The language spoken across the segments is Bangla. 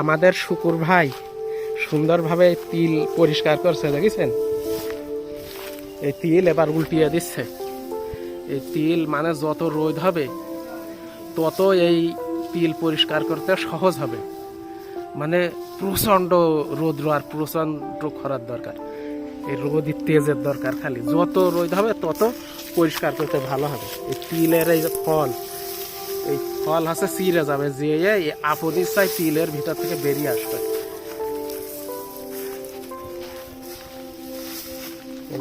আমাদের শুকুর ভাই সুন্দরভাবে তিল পরিষ্কার করছে, দেখেছেন? এই তিল এবার উল্টিয়ে দিচ্ছে। এই তিল মানে যত রোদ হবে, তত এই তিল পরিষ্কার করতে সহজ হবে। মানে প্রচণ্ড রৌদ্র আর প্রচণ্ড খরার দরকার। এই রোদের তেজের দরকার খালি। যত রোদ হবে, তত পরিষ্কার করতে ভালো হবে। এই তিলের এই ফল, এই ফল হচ্ছে চিরে যাবে যে আপনি চাই তিলের ভিতর থেকে বেরিয়ে আসবে।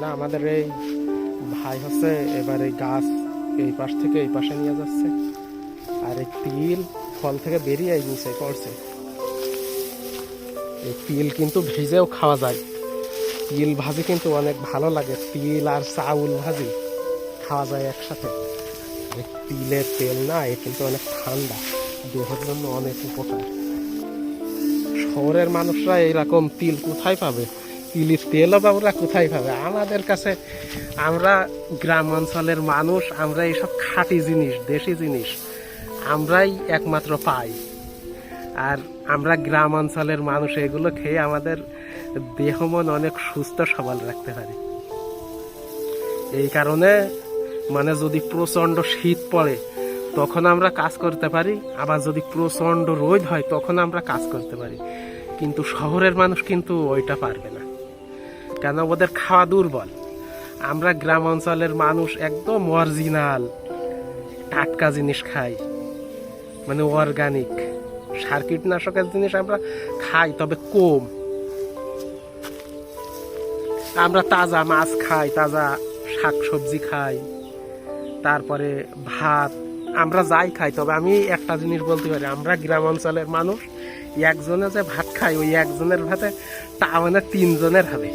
না আমাদের এই ভাই হচ্ছে এবার এই গাছ এই পাশ থেকে এই পাশে নিয়ে যাচ্ছে। আর এই তিল ফল থেকে বেরিয়ে নিচে পড়ছে। এই তিল কিন্তু ভেজেও খাওয়া যায়। তিল ভাজি কিন্তু অনেক ভালো লাগে। তিল আর চাউল ভাজি খাওয়া যায় একসাথে। তিলের তেল না, এ কিন্তু অনেক ঠান্ডা। দেহের জন্য অনেক উপকার। শহরের মানুষরা এইরকম তিল কোথায় পাবে? তিলের তেলও বা ওরা কোথায় পাবে? আমাদের কাছে আমরা গ্রাম অঞ্চলের মানুষ, আমরা এইসব খাঁটি জিনিস, দেশি জিনিস, আমরাই একমাত্র পাই। আর আমরা গ্রাম অঞ্চলের মানুষ, এগুলো খেয়ে আমাদের দেহ মন অনেক সুস্থ সবল রাখতে পারি। এই কারণে মানে যদি প্রচণ্ড শীত পড়ে, তখন আমরা কাজ করতে পারি। আবার যদি প্রচণ্ড রোদ হয়, তখন আমরা কাজ করতে পারি। কিন্তু শহরের মানুষ কিন্তু ওইটা পারবে না। কেন? ওদের খাওয়া দুর্বল। আমরা গ্রাম অঞ্চলের মানুষ একদম অরিজিনাল টাটকা জিনিস খাই। মানে অর্গানিক সার কীটনাশকের জিনিস আমরা খাই, তবে কম। আমরা তাজা মাছ খাই, তাজা শাক সবজি খাই। তারপরে ভাত, আমরা যাই খাই, তবে আমি একটা জিনিস বলতে পারি, আমরা গ্রাম অঞ্চলের মানুষ, একজনে যে ভাত খাই ওই একজনের ভাতে টাউনে তিনজনের হবে।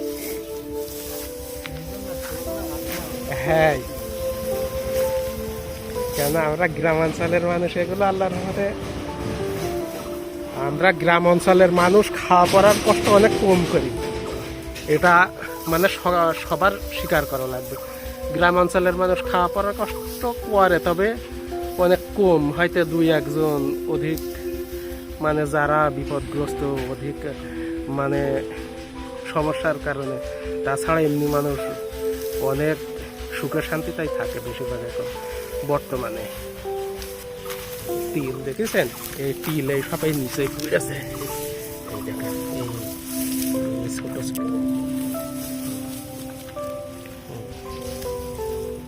হ্যাঁ। কেন আমরা গ্রাম অঞ্চলের মানুষ, এগুলো আল্লাহর রহমতে আমরা গ্রাম অঞ্চলের মানুষ, খাওয়া পড়ার কষ্ট অনেক কম করি। এটা মানে সবার স্বীকার করা লাগবে। গ্রাম অঞ্চলের মানুষ খাওয়া পড়ার কষ্ট করে, তবে অনেক কম। হয়তো দুই একজন অধিক মানে যারা বিপদগ্রস্ত, অধিক মানে সমস্যার কারণে। তাছাড়া এমনি মানুষ অনেক সুখে শান্তিতেই থাকে বেশিরভাগ এখন, বর্তমানে। তিল দেখেছেন? এই তিল, এই সবাই নিচে ছোট ছোট।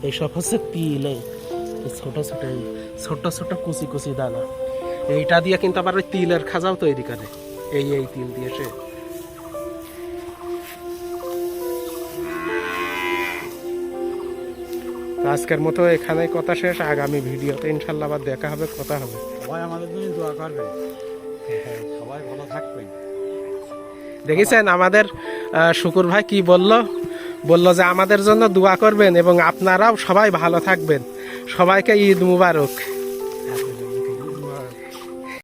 এইসব হচ্ছে তিল। এই ছোট ছোট ছোট ছোট কুচি কুচি দানা। এইটা দিয়ে কিন্তু আবার ওই তিলের খাজাও তৈরি করে। এই এই তিল দিয়ে সে। আজকের মতো এখানেই কথা শেষ। আগামী ভিডিওতে ইনশাল্লাহ আবার দেখা হবে কথা হবে। সবাই আমাদের জন্য দোয়া করবেন। সবাই ভালো থাকবেন। দেখেছেন আমাদের আহ, শুকুর ভাই কি বলল? বলল যে আমাদের জন্য দোয়া করবেন এবং আপনারাও সবাই ভালো থাকবেন। সবাইকে ঈদ মুবারক।